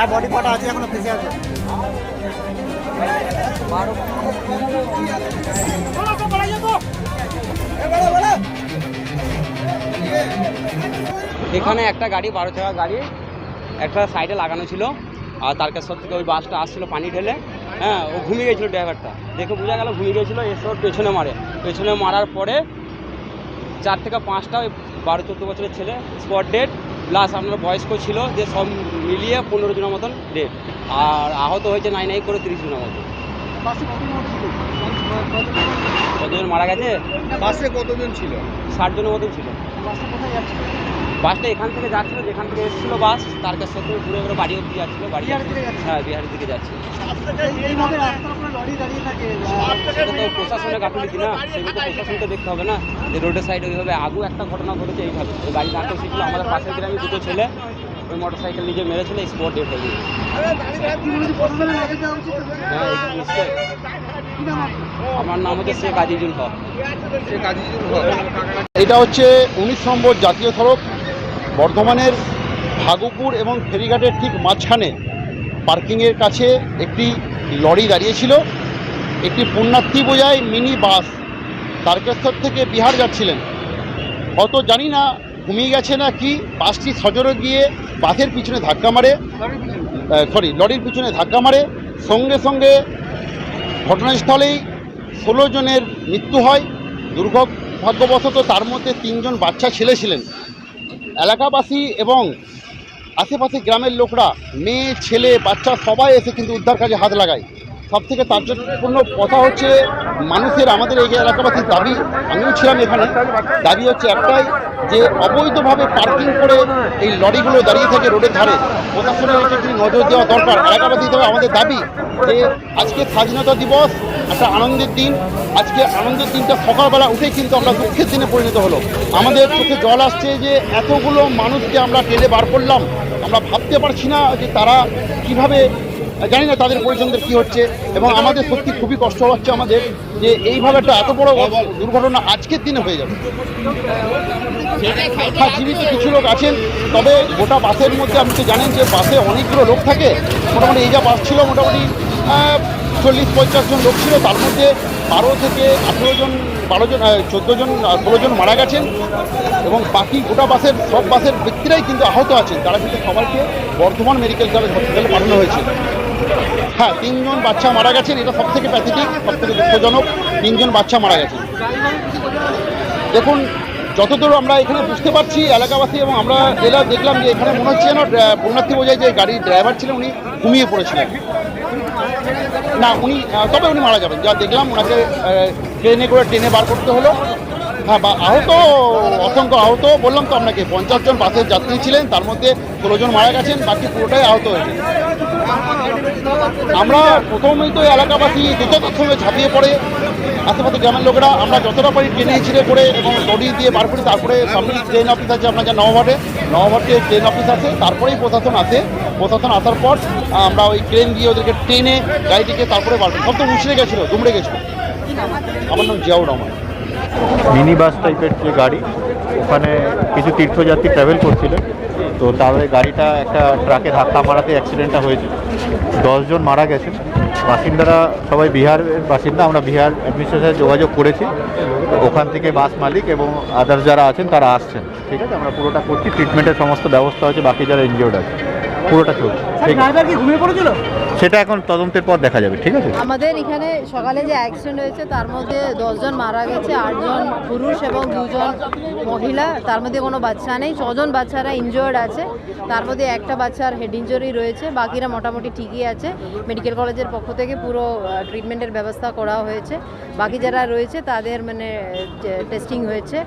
হ্যাঁ বডি পাটা আছে, এখনও ফেসে আছে। এখানে একটা গাড়ি, বারো চাকা গাড়ি, একটা সাইডে লাগানো ছিল। আর তার কাছে থেকে ওই বাসটা আসছিল পানি ঢেলে। হ্যাঁ ও ঘুমিয়ে গেছিল ড্রাইভারটা। দেখে বোঝা গেল ঘুমিয়ে গেছিল, এসে ওর পেছনে মারে। পেছনে মারার পরে চার থেকে পাঁচটা ওই বারো চোদ্দ বছরের ছেলে স্পট ডেট প্লাস আপনার বয়স্ক ছিল যে সব মিলিয়ে পনেরো জনের মতন ডেট আর আহত হয়েছে নাই নাই করে তিরিশ জনের মতো কতজন মারা গেছে? বাসে কতজন ছিল? ষাট জনের মতন ছিল। বাসটা এখান থেকে যাচ্ছিল যেখান থেকে এসেছিল বাস তার কাছে সাথে ঘুরে ঘুরে বাড়ি অব্দি যাচ্ছিল বাড়ি? হ্যাঁ বিহারের দিকে যাচ্ছে থাকে। সেটা তো প্রশাসনের গাফিলিতি না সেগুলো তো প্রশাসনকে দেখতে হবে না। যে রোডের সাইডে ওইভাবে আগেও একটা ঘটনা ঘটেছে এইভাবে। ওই গাড়ি দাঁড় ছিল আমাদের পাশের গ্রামে দুটো ছেলে ওই মোটর সাইকেল নিজে মেরেছিল স্পট ডেট হয়ে এই। আমার নাম হচ্ছে শেখ আজিজুল হক। এটা হচ্ছে উনিশ নম্বর জাতীয় সড়ক। বর্ধমানের ভাগপুর এবং ফেরিঘাটের ঠিক মাঝখানে পার্কিংয়ের কাছে একটি লরি দাঁড়িয়েছিল, একটি পুণ্যার্থী বোঝায় মিনি বাস। তারকেশ্বর থেকে বিহার যাচ্ছিলেন। অত জানি না ঘুমিয়ে গেছে না কি, বাসটি সজোরে গিয়ে বাসের পিছনে ধাক্কা মারে সরি লরির পিছনে ধাক্কা মারে। সঙ্গে সঙ্গে ঘটনাস্থলেই ষোলো জনের মৃত্যু হয়। দুর্ভাগ্যবশত তার মধ্যে তিনজন বাচ্চা ছেলে ছিলেন। এলাকাবাসী এবং আশেপাশে গ্রামের লোকরা, মেয়ে, ছেলে, বাচ্চা, সবাই এসে কিন্তু উদ্ধার কাজে হাত লাগায়। সব থেকে তাৎপর্যপূর্ণ কথা হচ্ছে, মানুষের আমাদের এই এলাকাবাসীর দাবি, আমিও ছিলাম এখানে, দাবি হচ্ছে একটাই যে অবৈধভাবে পার্কিং করে এই লরিগুলো দাঁড়িয়ে থাকে রোডের ধারে প্রশাসনের নজর দেওয়া দরকার। এলাকাবাসী হিসেবে আমাদের দাবি যে আজকে স্বাধীনতা দিবস একটা আনন্দের দিন। আজকে আনন্দের দিনটা সকালবেলা উঠেই কিন্তু আমরা দুঃখের দিনে পরিণত হলো। আমাদের চোখে জল আসছে যে এতগুলো মানুষকে আমরা টেনে বার করলাম। আমরা ভাবতে পারছি না যে তারা কীভাবে, জানি না তাদের পরিজনদের কি হচ্ছে। এবং আমাদের সত্যি খুবই কষ্ট হচ্ছে আমাদের যে এইভাবে একটা এত বড় দুর্ঘটনা আজকের দিনে হয়ে যাবে। হ্যাঁ জীবিত কিছু লোক আছেন, তবে গোটা বাসের মধ্যে আপনি তো জানেন যে বাসে অনেকগুলো লোক থাকে। মোটামুটি এই যা বাস ছিল মোটামুটি চল্লিশ, পঞ্চাশ জন লোক ছিল। তার মধ্যে বারো থেকে আঠেরো জন, বারো জন চোদ্দ জন ষোলো জন মারা গেছেন এবং বাকি গোটা বাসের, সব বাসের ব্যক্তিরাই কিন্তু আহত আছেন। তারা কিন্তু সবাইকে বর্ধমান মেডিকেল কলেজ হসপিটালে পাঠানো হয়েছে। হ্যাঁ তিনজন বাচ্চা মারা গেছেন। এটা সব থেকে প্যাথেটিক সব থেকে দুঃখজনক। তিনজন বাচ্চা মারা গেছেন। দেখুন, যতদূর আমরা এখানে বুঝতে পারছি, এলাকাবাসী এবং আমরা এলা দেখলাম যে এখানে মনে হচ্ছে ড্রা- পুণ্যার্থী বোঝায় যে গাড়ির ড্রাইভার ছিলেন, উনি ঘুমিয়ে পড়েছিলেন। না, উনি তবে উনি মারা যাবেন। যা দেখলাম ওনাকে ট্রেনে করে ট্রেনে বার করতে হলো। হ্যাঁ বা আহত অসংখ্য আহত, বললাম তো আপনাকে, পঞ্চাশ জন বাসের যাত্রী ছিলেন, তার মধ্যে ষোলো জন মারা গেছেন, বাকি পুরোটাই আহত হয়েছে আমরা প্রথমেই তো এলাকাবাসী দ্রুততার সঙ্গে ঝাঁপিয়ে পড়ে, আশেপাশে গ্রামের লোকেরা, আমরা যতটা পারি ট্রেনে ছিঁড়ে করে এবং দড়ি দিয়ে বার করি তারপরে সামনে ট্রেন অফিস আছে, আপনার যা নবঘাটে ট্রেন অফিস আছে, তারপরেই প্রশাসন আসে। প্রশাসন আসার পর, আমরা ওই ট্রেন দিয়ে ওদেরকে ট্রেনে গাড়িটিকে তারপরে বার করি। সব তো মুচড়ে গেছিল, দুমড়ে গেছিল। আমার নাম জিয়াউর রহমান। মিনি বাস টাইপের যে গাড়ি ওখানে কিছু তীর্থযাত্রী ট্রাভেল করছিলেন তো তাদের গাড়িটা একটা ট্রাকে ধাক্কা মারাতে অ্যাক্সিডেন্টটা হয়েছে দশজন মারা গেছেন। বাসিন্দারা সবাই বিহারের বাসিন্দা আমরা বিহার অ্যাডমিনিস্ট্রেশনে যোগাযোগ করেছি। ওখান থেকে বাস মালিক এবং আদার্স যারা আছেন তারা আসছেন। ঠিক আছে? আমরা পুরোটা করছি। ট্রিটমেন্টের সমস্ত ব্যবস্থা হচ্ছে বাকি যারা ইনজিওর্ড আছে পুরোটা চলছে। ঠিক আছে? ঘুমিয়ে পড়েছিল? সেটা এখন তদন্তের পর দেখা যাবে, ঠিক আছে? আমাদের এখানে সকালে যে অ্যাক্সিডেন্ট হয়েছে, তার মধ্যে দশজন মারা গেছে, আটজন পুরুষ এবং দুজন মহিলা। তার মধ্যে কোনো বাচ্চা নেই। ছজন বাচ্চারা ইনজয়ার্ড আছে। তার মধ্যে একটা বাচ্চার হেড ইঞ্জুরি রয়েছে। বাকিরা মোটামুটি ঠিকই আছে। মেডিকেল কলেজের পক্ষ থেকে পুরো ট্রিটমেন্টের ব্যবস্থা করা হয়েছে। বাকি যারা রয়েছে, তাদের মানে টেস্টিং হয়েছে।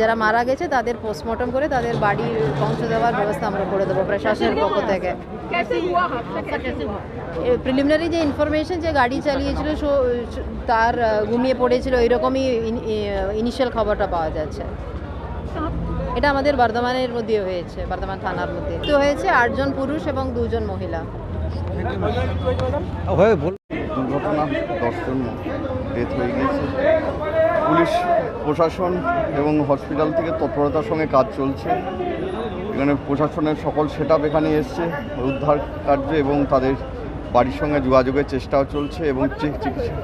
যারা মারা গেছে, তাদের পোস্টমর্টম করে তাদের বাড়ি পৌঁছে দেওয়ার ব্যবস্থা আমরা করে দেবো প্রশাসনের পক্ষ থেকে। প্রিলিমিনারি যে ইনফরমেশন যে গাড়ি চালিয়েছিল সো- তার ঘুমিয়ে পড়েছিল এরকমই ইনিশিয়াল খবরটা পাওয়া যাচ্ছে। এটা আমাদের বর্ধমানের মধ্যে হয়েছে বর্ধমান থানার মধ্যে। তো হয়েছে আটজন পুরুষ এবং দুজন মহিলা। দুর্ঘটনা দশজন ডেথ হয়ে গিয়েছে। পুলিশ প্রশাসন এবং হসপিটাল থেকে তৎপরতার সঙ্গে কাজ চলছে। এখানে প্রশাসনের সকল সেট এখানে এসছে, উদ্ধার কার্য এবং তাদের বাড়ির সঙ্গে যোগাযোগের চেষ্টাও চলছে এবং চিকিৎসা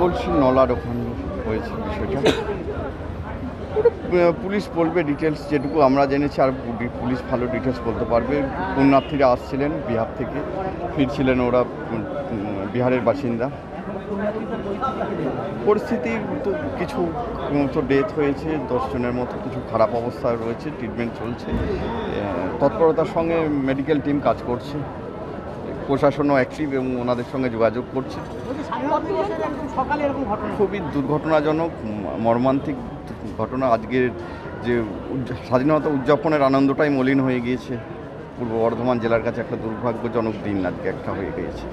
বলছি নলার ওখানে হয়েছে বিষয়টা। পুলিশ বলবে ডিটেলস যেটুকু আমরা জেনেছি, আর পুলিশ ভালো ডিটেলস বলতে পারবে। পুণ্যার্থীরা আসছিলেন বিহার থেকে, ফিরছিলেন ওরা বিহারের বাসিন্দা। পরিস্থিতি তো কিছু উম, তো ডেথ হয়েছে দশজনের মতো কিছু খারাপ অবস্থা রয়েছে ট্রিটমেন্ট চলছে। তৎপরতার সঙ্গে মেডিকেল টিম কাজ করছে। প্রশাসনও অ্যাক্টিভ এবং ওনাদের সঙ্গে যোগাযোগ করছে। খুবই দুর্ঘটনাজনক মর্মান্তিক ঘটনা। আজকের যে স্বাধীনতা উদযাপনের আনন্দটাই মলিন হয়ে গিয়েছে। পূর্ব বর্ধমান জেলার কাছে একটা দুর্ভাগ্যজনক দিন আজকে একটা হয়ে গিয়েছে।